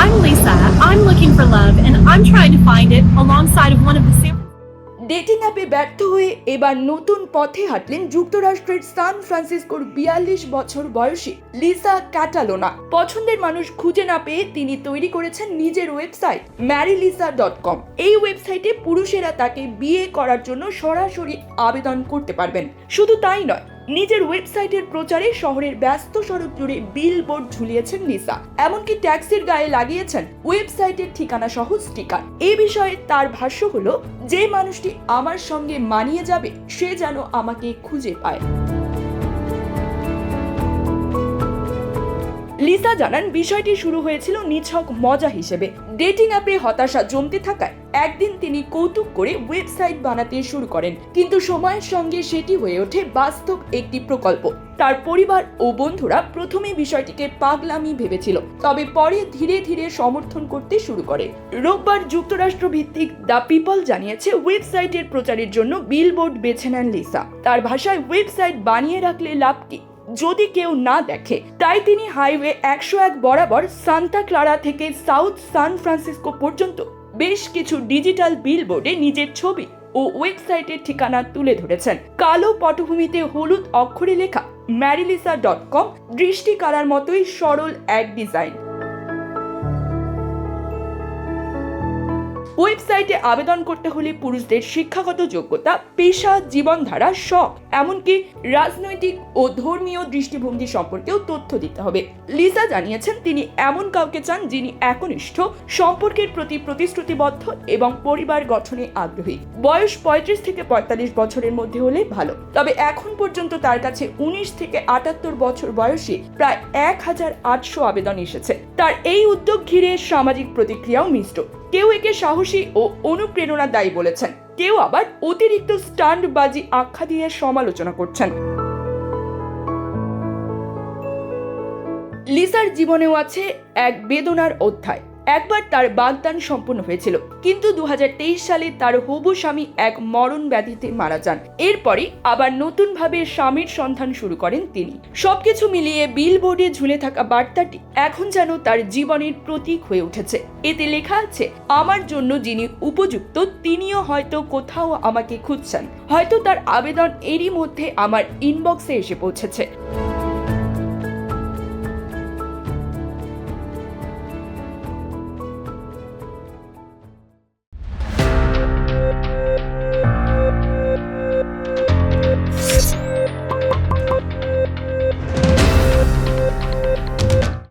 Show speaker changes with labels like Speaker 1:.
Speaker 1: I'm Lisa. I'm looking for love, and I'm trying to find it alongside of one of the San
Speaker 2: dating অ্যাপে ব্যর্থ হয়ে এবার নতুন পথে হাঁটলেন যুক্তরাষ্ট্রের সান ফ্রান্সিসকোর বিয়াল্লিশ বছর বয়সী লিসা ক্যাটালোনা। পছন্দের মানুষ খুঁজে না পেয়ে তিনি তৈরি করেছেন নিজের ওয়েবসাইট ম্যারিলিসা ডট কম। এই ওয়েবসাইটে পুরুষেরা তাকে বিয়ে করার জন্য সরাসরি আবেদন করতে পারবেন। শুধু তাই নয় নিজের ওয়েবসাইটের প্রচারে শহরের ব্যস্ত সড়ক জুড়ে বিলবোর্ড ঝুলিয়েছেন লিসা এমনকি ট্যাক্সির গায়ে লাগিয়েছেন ওয়েবসাইটের ঠিকানা সহ স্টিকার এই বিষয়ে তার ভাষ্য হলো, যে মানুষটি আমার সঙ্গে মানিয়ে যাবে, সে যেন আমাকে খুঁজে পায়। লিসা জানান, বিষয়টি শুরু হয়েছিল নিছক মজা হিসেবে। ডেটিং অ্যাপে হতাশা জমতে থাকায়। একদিন তিনি কৌতুক করে ওয়েবসাইট বানাতে শুরু করেন। কিন্তু সময়ের সঙ্গে সেটি হয়ে ওঠে বাস্তব একটি প্রকল্প। তার পরিবার ও বন্ধুরা প্রথমে বিষয়টিকে পাগলামি ভেবেছিল, তবে পরে ধীরে ধীরে সমর্থন করতে শুরু করে। রোববার যুক্তরাষ্ট্র ভিত্তিক দ্য পিপল জানিয়েছে ওয়েবসাইটের প্রচারের জন্য বিলবোর্ড বেছে নেন লিসা। তার ভাষায় ওয়েবসাইট বানিয়ে রাখলে লাভ কি? যদি কেউ না দেখে, তাই তিনি হাইওয়ে একশো এক বরাবর সান্তা ক্লারা থেকে সাউথ সান ফ্রান্সিসকো পর্যন্ত বেশ কিছু ডিজিটাল বিলবোর্ডে নিজের ছবি ও ওয়েবসাইটের ঠিকানা তুলে ধরেছেন। কালো পটভূমিতে হলুদ অক্ষরে লেখা ম্যারিলিসা ডট কম দৃষ্টি কারার মতোই সরল এক ডিজাইন। ওয়েবসাইটে আবেদন করতে হলে পুরুষদের শিক্ষাগত যোগ্যতা, পেশা, জীবনধারা শখ এমনকি রাজনৈতিক ও ধর্মীয় দৃষ্টিভঙ্গি সম্পর্কেও তথ্য দিতে হবে। লিসা জানিয়েছেন, তিনি এমন কাউকে চান যিনি একনিষ্ঠ, সম্পর্কের প্রতি প্রতিশ্রুতিবদ্ধ এবং পরিবার গঠনে আগ্রহী। বয়স পঁয়ত্রিশ থেকে পঁয়তাল্লিশ বছরের মধ্যে হলে ভালো। তবে এখন পর্যন্ত তার কাছে উনিশ থেকে আটাত্তর বছর বয়সী প্রায় এক হাজার আটশো আবেদন এসেছে। তার এই উদ্যোগ ঘিরে সামাজিক প্রতিক্রিয়াও মিশ্র কেউ একে সাহসী ও অনুপ্রেরণা দায়ী বলেছেন। কেউ আবার অতিরিক্ত স্টান্টবাজি আখ্যা দিয়ে সমালোচনা করছেন। লিসার জীবনেও আছে এক বেদনার অধ্যায়। একবার তার বাগদান সম্পূর্ণ হয়েছিল। কিন্তু দু হাজার তেইশ সালে তার হবু স্বামী এক মরণ ব্যাধিতে মারা যান। এরপরই আবার নতুনভাবে স্বামীর সন্ধান শুরু করেন তিনি। সবকিছু মিলিয়ে বিলবোর্ডে ঝুলে থাকা বার্তাটি এখন যেন তার জীবনের প্রতীক হয়ে উঠেছে। এতে লেখা আছে, আমার জন্য যিনি উপযুক্ত, তিনিও হয়তো কোথাও আমাকে খুঁজছেন। হয়তো তার আবেদন এরই মধ্যে আমার ইনবক্সে এসে পৌঁছেছে।